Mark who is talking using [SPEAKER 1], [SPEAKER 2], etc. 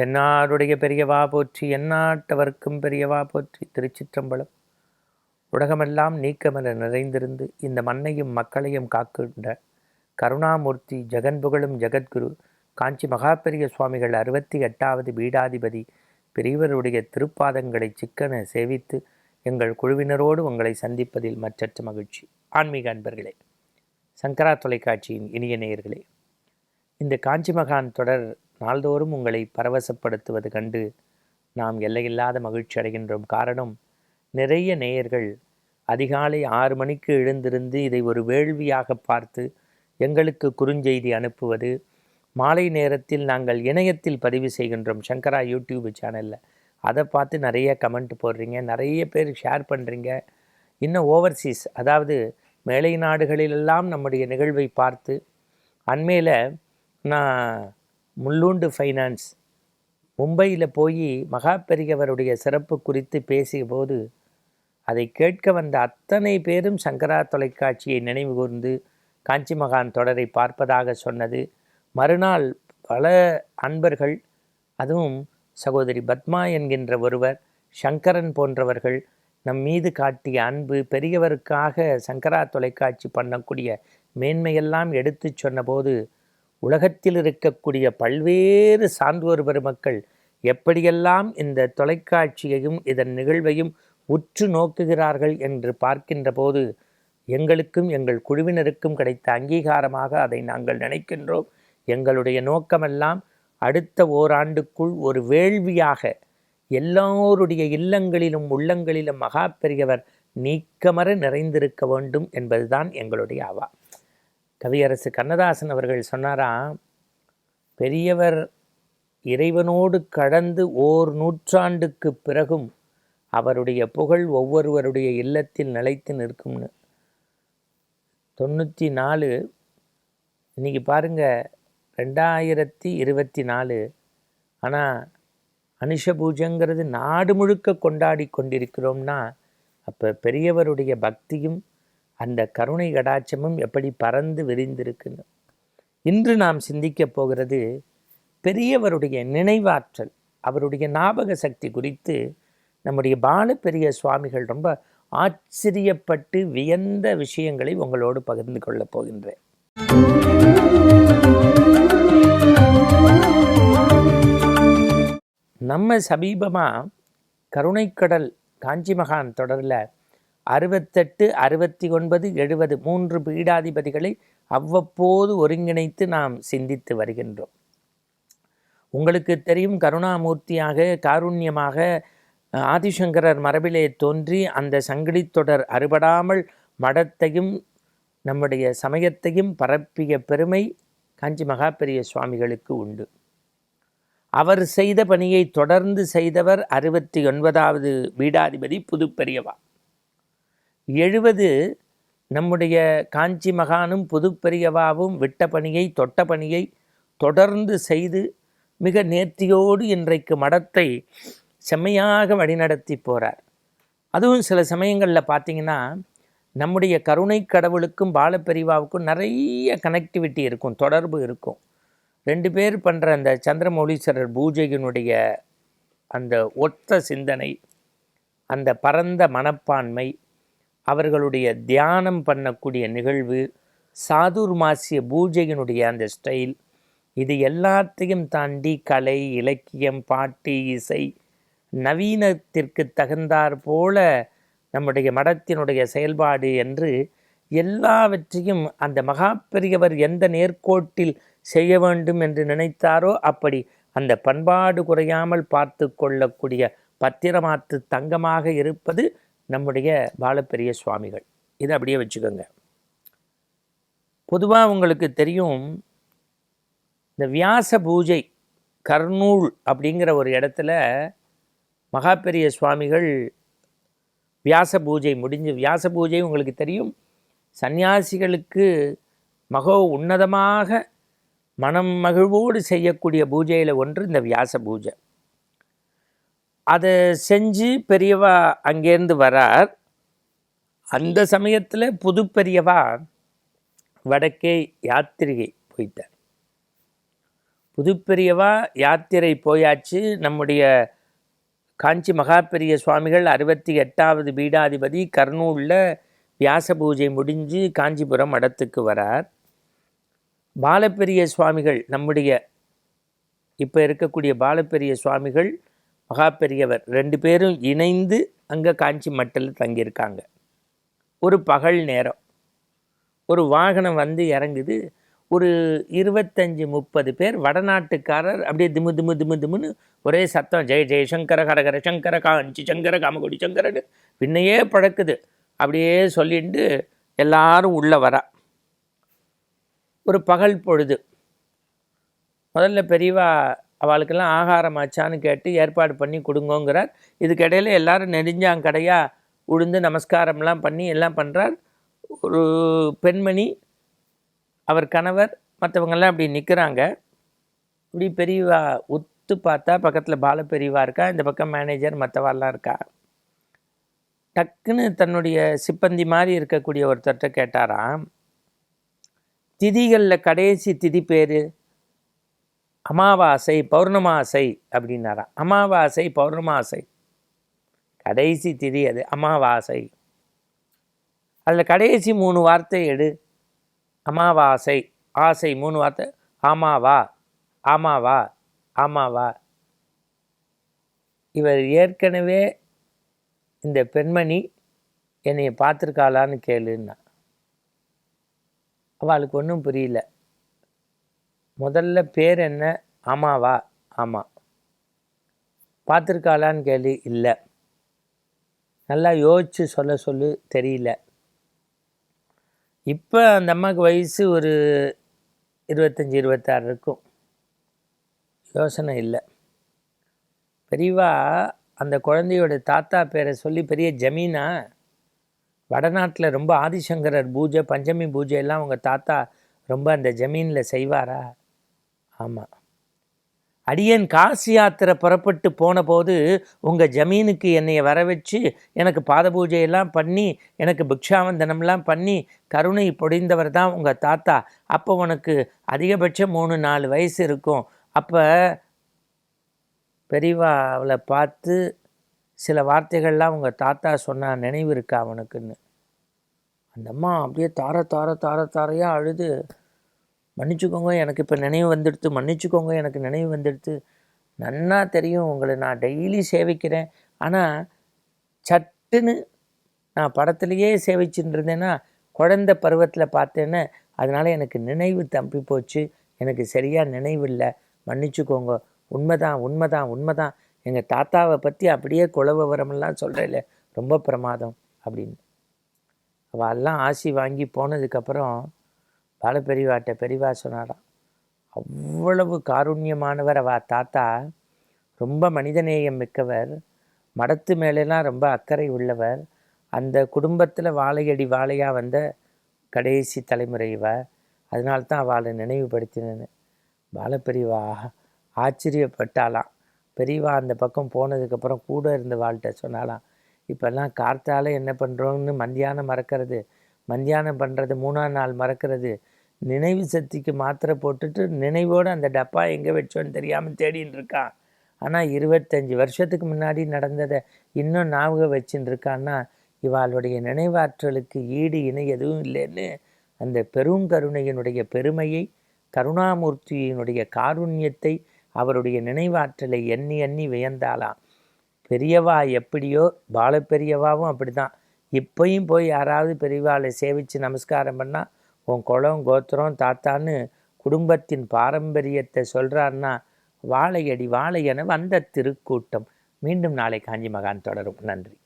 [SPEAKER 1] தென்னாடுடைய பெரியவா போற்றி எந்நாட்டவர்க்கும் பெரியவா போற்றி திருச்சிற்றம்பலம். உலகமெல்லாம் நீக்கமென நிறைந்திருந்து இந்த மண்ணையும் மக்களையும் காக்கின்ற கருணாமூர்த்தி ஜெகன் புகழும் ஜெகத்குரு காஞ்சி மகாபெரிய சுவாமிகள் அறுபத்தி எட்டாவது பீடாதிபதி பெரியவருடைய திருப்பாதங்களை சிக்கன சேவித்து எங்கள் குழுவினரோடு உங்களை சந்திப்பதில் மற்றற்ற மகிழ்ச்சி. ஆன்மீக அன்பர்களே சங்கரா தொலைக்காட்சியின் இனிய நேயர்களே இந்த காஞ்சி மகான் தொடர் நாள்தோறும் உங்களை பரவசப்படுத்துவது கண்டு நாம் எல்லையில்லாத மகிழ்ச்சி அடைகின்றோம். காரணம் நிறைய நேயர்கள் அதிகாலை ஆறு மணிக்கு எழுந்திருந்து இதை ஒரு வேள்வியாக பார்த்து எங்களுக்கு குறுஞ்செய்தி அனுப்புவது மாலை நேரத்தில் நாங்கள் இணையத்தில் பதிவு செய்கின்றோம் சங்கரா யூடியூப் சேனலில். அதை பார்த்து நிறைய கமெண்ட் போடுறீங்க நிறைய பேர் ஷேர் பண்ணுறீங்க இன்னும் ஓவர்சீஸ் அதாவது மேலை நாடுகளிலெல்லாம் நம்முடைய நிகழ்வை பார்த்து அண்மையில் நான் முள்ளூண்டு ஃபைனான்ஸ். மும்பையில் போய் மகா பெரியவருடைய சிறப்பு குறித்து பேசிய போது அதை கேட்க வந்த அத்தனை பேரும் சங்கரா தொலைக்காட்சியை நினைவு கூர்ந்து காஞ்சி மகான் தொடரை பார்ப்பதாக சொன்னது. மறுநாள் பல அன்பர்கள் அதுவும் சகோதரி பத்மா என்கின்ற ஒருவர் சங்கரன் போன்றவர்கள் நம் மீது காட்டிய அன்பு பெரியவருக்காக சங்கரா தொலைக்காட்சி பண்ணக்கூடிய மேன்மையெல்லாம் எடுத்துச் சொன்னபோது உலகத்தில் இருக்கக்கூடிய பல்வேறு சான்றோர் பெருமக்கள் எப்படியெல்லாம் இந்த தொலைக்காட்சியையும் இதன் நிகழ்வையும் உற்று நோக்குகிறார்கள் என்று பார்க்கின்ற போது எங்களுக்கும் எங்கள் குழுவினருக்கும் கிடைத்த அங்கீகாரமாக அதை நாங்கள் நினைக்கின்றோம். எங்களுடைய நோக்கமெல்லாம் அடுத்த ஓராண்டுக்குள் ஒரு வேள்வியாக எல்லோருடைய இல்லங்களிலும் உள்ளங்களிலும் மகா பெரியவர் நீக்கமர நிறைந்திருக்க வேண்டும் என்பதுதான் எங்களுடைய அவா கவியரசு கண்ணதாசன் அவர்கள் சொன்னாராம் பெரியவர் இறைவனோடு கடந்து ஓர் நூற்றாண்டுக்கு பிறகும் அவருடைய புகழ் ஒவ்வொருவருடைய இல்லத்தில் நிலைத்து நிற்கும்னு. தொண்ணூற்றி நாலு இன்றைக்கி பாருங்கள் ரெண்டாயிரத்தி இருபத்தி நாலு ஆனால் அனுஷ பூஜைங்கிறது நாடு முழுக்க கொண்டாடி கொண்டிருக்கிறோம்னா அப்போ பெரியவருடைய பக்தியும் அந்த கருணை கடாட்சமும் எப்படி பறந்து விரிந்திருக்குன்னு இன்று நாம் சிந்திக்கப் போகிறது பெரியவருடைய நினைவாற்றல் அவருடைய ஞாபக சக்தி குறித்து நம்முடைய பால பெரிய சுவாமிகள் ரொம்ப ஆச்சரியப்பட்டு வியந்த விஷயங்களை உங்களோடு பகிர்ந்து கொள்ளப் போகின்றேன். நம்ம சமீபமாக கருணைக்கடல் காஞ்சி மகான் தொடரில் அறுபத்தெட்டு அறுபத்தி ஒன்பது எழுபது மூன்று பீடாதிபதிகளை அவ்வப்போது ஒருங்கிணைத்து நாம் சிந்தித்து வருகின்றோம். உங்களுக்கு தெரியும் கருணாமூர்த்தியாக காருண்யமாக ஆதிசங்கரர் மரபிலே தோன்றி அந்த சங்கிலி தொடர் அறுபடாமல் மடத்தையும் நம்முடைய சமயத்தையும் பரப்பிய பெருமை காஞ்சி மகாபெரிய சுவாமிகளுக்கு உண்டு. அவர் செய்த பணியை தொடர்ந்து செய்தவர் அறுபத்தி ஒன்பதாவது பீடாதிபதி புதுப்பெரியவா. எழுபது நம்முடைய காஞ்சி மகானும் புதுப்பெரியவாவும் விட்ட பணியை தொட்ட பணியை தொடர்ந்து செய்து மிக நேர்த்தியோடு இன்றைக்கு மடத்தை செம்மையாக வழிநடத்தி போகிறார் அதுவும் சில சமயங்களில் பார்த்தீங்கன்னா நம்முடைய கருணை கடவுளுக்கும் பாலப்பெரிவாவுக்கும் நிறைய கனெக்டிவிட்டி இருக்கும் தொடர்பு இருக்கும். ரெண்டு பேர் பண்ணுற அந்த சந்திரமௌலீஸ்வரர் பூஜையினுடைய அந்த ஒத்த சிந்தனை அந்த பரந்த மனப்பான்மை அவர்களுடைய தியானம் பண்ணக்கூடிய நிகழ்வு சாதுர்மாசிய பூஜையினுடைய அந்த ஸ்டைல் இது எல்லாத்தையும் தாண்டி கலை இலக்கியம் பாட்டு இசை நவீனத்திற்கு தகுந்தாற் போல நம்முடைய மடத்தினுடைய செயல்பாடு என்று எல்லாவற்றையும் அந்த மகா பெரியவர் எந்த நேர்கோட்டில் செய்ய வேண்டும் என்று நினைத்தாரோ அப்படி அந்த பண்பாடு குறையாமல் பார்த்து கொள்ளக்கூடிய பத்திரமாத்து தங்கமாக இருப்பது நம்முடைய பாலப்பெரிய சுவாமிகள். இதை அப்படியே வச்சுக்கோங்க. பொதுவாக உங்களுக்கு தெரியும் இந்த வியாச பூஜை கர்னூல் அப்படிங்கிற ஒரு இடத்துல மகாபெரிய சுவாமிகள் வியாச பூஜை முடிஞ்சு வியாச பூஜை உங்களுக்கு தெரியும். சந்நியாசிகளுக்கு மகோ உன்னதமாக மனம் மகிழ்வோடு செய்யக்கூடிய பூஜையில் ஒன்று இந்த வியாச பூஜை. அதை செஞ்சு பெரியவா அங்கேருந்து வரார். அந்த சமயத்தில் புது பெரியவா வடக்கே யாத்திரிகை போயிட்டார். புதுப்பெரியவா யாத்திரை போயாச்சு. நம்முடைய காஞ்சி மகாபெரிய சுவாமிகள் அறுபத்தி எட்டாவது பீடாதிபதி கர்னூலில் வியாச பூஜை முடிஞ்சு காஞ்சிபுரம் மடத்துக்கு வரார். பாலப்பெரிய சுவாமிகள் நம்முடைய இப்போ இருக்கக்கூடிய பாலப்பெரிய சுவாமிகள் மகா பெரியவர் ரெண்டு பேரும் இணைந்து அங்கே காஞ்சி மட்டில் தங்கியிருக்காங்க. ஒரு பகல் நேரம். ஒரு வாகனம் வந்து இறங்குது. ஒரு இருபத்தஞ்சி முப்பது பேர் வடநாட்டுக்காரர் அப்படியே திமு திமு திமு திமுன்னு ஒரே சத்தம். ஜெய ஜெயசங்கர ஹரஹர சங்கர காஞ்சி சங்கர காமகுடி சங்கரன்னு பின்னையே பழக்குது. அப்படியே சொல்லிட்டு எல்லாரும் உள்ளே வரா. ஒரு பகல் பொழுது. முதல்ல பெரியவா அவளுக்கெல்லாம் ஆகாரம் ஆச்சான்னு கேட்டு ஏற்பாடு பண்ணி கொடுங்கோங்கிறார். இதுக்கிடையில் எல்லாரும் நெடுஞ்சாங்கடையாக உழுந்து நமஸ்காரம்லாம் பண்ணி எல்லாம் பண்ணுறார் ஒரு பெண்மணி அவர் கணவர் மற்றவங்கெல்லாம் அப்படி நிற்கிறாங்க இப்படி பெரியவா உத்து பார்த்தா பக்கத்தில் பால பெரியவா இருக்கா இந்த பக்கம் மேனேஜர் மற்றவாள்லாம் இருக்கா? டக்குன்னு தன்னுடைய சிப்பந்தி மாதிரி இருக்கக்கூடிய ஒருத்தர்கிட்ட கேட்டாராம். திதிகளில் கடைசி திதி பேர்? அமாவாசை பௌர்ணமாசை அப்படின்னாராம் அமாவாசை பௌர்ணமாசை. கடைசி திதி அது அமாவாசை. அதில் கடைசி மூணு வார்த்தை எடு. அமாவாசை ஆசை மூணு வார்த்தை. ஆமாவா ஆமாவா ஆமாவா. இவர் ஏற்கனவே இந்த பெண்மணி என்னை பார்த்துருக்காளான்னு கேளுன்னா. அவளுக்கு ஒன்றும் புரியல. முதல்ல பேர் என்ன? ஆமாவா? ஆமாம் பார்த்துருக்காளான்னு கேள்வி இல்லை. நல்லா யோசித்து சொல்ல சொல்லு தெரியல. இப்போ அந்த அம்மாவுக்கு வயசு ஒரு இருபத்தஞ்சி இருபத்தாறு இருக்கும். யோசனை இல்லை. பெரியவா அந்த குழந்தையோட தாத்தா பேரை சொல்லி பெரிய ஜமீனா? வடநாட்டில் ரொம்ப ஆதிசங்கரர் பூஜை பஞ்சமி பூஜை எல்லாம் உங்கள் தாத்தா ரொம்ப அந்த ஜமீனில் செய்வாரா? ஆமாம் அடியேன் காசி யாத்திரை புறப்பட்டு போன போது உங்கள் ஜமீனுக்கு என்னை வர வச்சு எனக்கு பாத பூஜையெல்லாம் பண்ணி எனக்கு பிக்ஷாவந்தனம்லாம் பண்ணி கருணை பொடிந்தவர் தான் உங்கள் தாத்தா. அப்போ உனக்கு அதிகபட்சம் மூணு நாலு வயசு இருக்கும். அப்போ பெரியவா அவளை பார்த்து சில வார்த்தைகள்லாம் உங்கள் தாத்தா சொன்னால் நினைவு இருக்கா அவனுக்குன்னு அந்த அம்மா அப்படியே தார தார தார தாரையாக அழுது. மன்னிச்சுக்கோங்க எனக்கு இப்போ நினைவு வந்துடுத்து மன்னிச்சுக்கோங்க எனக்கு நினைவு வந்துடுத்து. நன்னா தெரியும் உங்களை. நான் டெய்லி சேவிக்கிறேன். ஆனால் சட்டுன்னு நான் படத்துலையே சேவிச்சுட்டு இருந்தேன்னா குழந்த பருவத்தில் பார்த்தேன்னு அதனால் எனக்கு நினைவு தம்பி போச்சு. எனக்கு சரியாக நினைவு இல்லை. மன்னிச்சுக்கோங்க. உண்மைதான் உண்மைதான் உண்மைதான். எங்கள் தாத்தாவை பற்றி அப்படியே குல சொல்கிறேல சொல்கிறேன் ரொம்ப பிரமாதம் அப்படின்னு. அவள் எல்லாம் ஆசி வாங்கி போனதுக்கப்புறம் பால பெரியவாட்ட பெரியவா சொன்னாராம். அவ்வளவு காருண்யமானவர் அவ தாத்தா. ரொம்ப மனிதநேயம் மிக்கவர். மடத்து மேலெல்லாம் ரொம்ப அக்கறை உள்ளவர். அந்த குடும்பத்தில் வாழையடி வாழையாக வந்த கடைசி தலைமுறை இவ. அதனால்தான் அவளை நினைவுபடுத்தினேன்னு. பாலப்பெரியவா ஆச்சரியப்பட்டாலாம் பெரியவா அந்த பக்கம் போனதுக்கப்புறம் கூட இருந்த வாழ்கிட்ட சொன்னாலாம் இப்போல்லாம் கார்த்தால என்ன பண்ணுறோன்னு மத்தியானம் மறக்கிறது. மத்தியானம் பண்ணுறது மூணாம் நாள் மறக்கிறது. நினைவு சக்திக்கு மாத்திரை போட்டுட்டு நினைவோடு அந்த டப்பா எங்கே வச்சோன்னு தெரியாமல் தேடின்னு இருக்கான். ஆனால் இருபத்தஞ்சி வருஷத்துக்கு முன்னாடி நடந்ததை இன்னும் ஞாபகம் வச்சுன்னு இருக்கான்னா இவாளுடைய நினைவாற்றலுக்கு ஈடு இணை எதுவும் இல்லைன்னு அந்த பெருங்கருணையினுடைய பெருமையை கருணாமூர்த்தியினுடைய காருண்யத்தை அவருடைய நினைவாற்றலை எண்ணி எண்ணி வியந்தாலாம் பெரியவா எப்படியோ பால பெரியவாவும் அப்படி தான் இப்பையும் போய் யாராவது பெரியவாளை சேவித்து நமஸ்காரம் பண்ணால் உன் குளம் கோத்திரம் தாத்தான்னு குடும்பத்தின் பாரம்பரியத்தை சொல்கிறான்னா வாழையடி வாழை என வந்த திருக்கூட்டம். மீண்டும் நாளை காஞ்சி மகான் தொடரும். நன்றி.